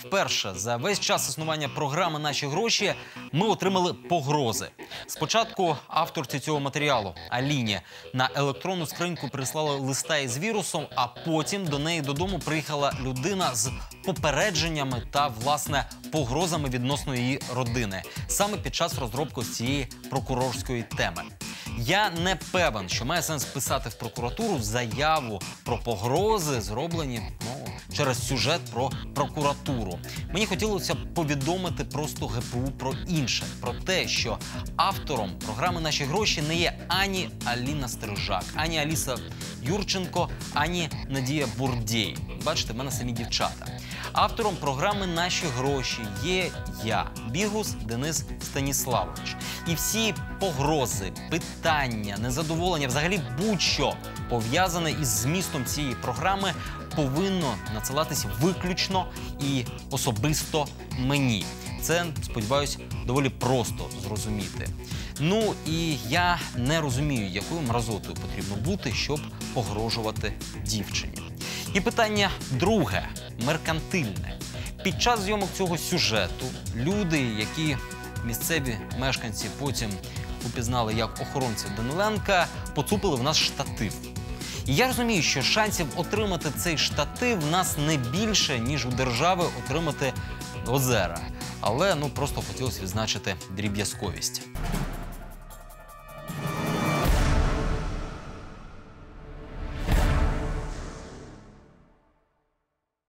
вперше за весь час існування програми Наші гроші ми отримали погрози. Спочатку авторці цього матеріалу Аліні на електронну скриньку прислали листа із вірусом, а потім до неї додому приїхала людина з попередженнями та власне погрозами відносно її родини саме під час розробки цієї прокурорської теми. Я не певен, що має сенс писати в прокуратуру заяву про погрози, зроблені ну, через сюжет про прокуратуру. Мені хотілося повідомити просто ГПУ про інше, про те, що автором програми Наші гроші не є ані Аліна Стрижак, ані Аліса Юрченко, ані Надія Бурдєй. Бачите, в мене самі дівчата. Автором програми Наші гроші є я, Бігус Денис Станіславович. І всі погрози, питання, незадоволення, взагалі будь-що пов'язане із змістом цієї програми, повинно надсилатися виключно і особисто мені. Це сподіваюсь доволі просто зрозуміти. Ну і я не розумію, якою мразотою потрібно бути, щоб погрожувати дівчині. І питання друге меркантильне. Під час зйомок цього сюжету люди, які місцеві мешканці потім упізнали як охоронця Даниленка, поцупили в нас штатив. І я розумію, що шансів отримати цей штатив в нас не більше, ніж у держави отримати озера. Але ну просто хотілося відзначити дріб'язковість.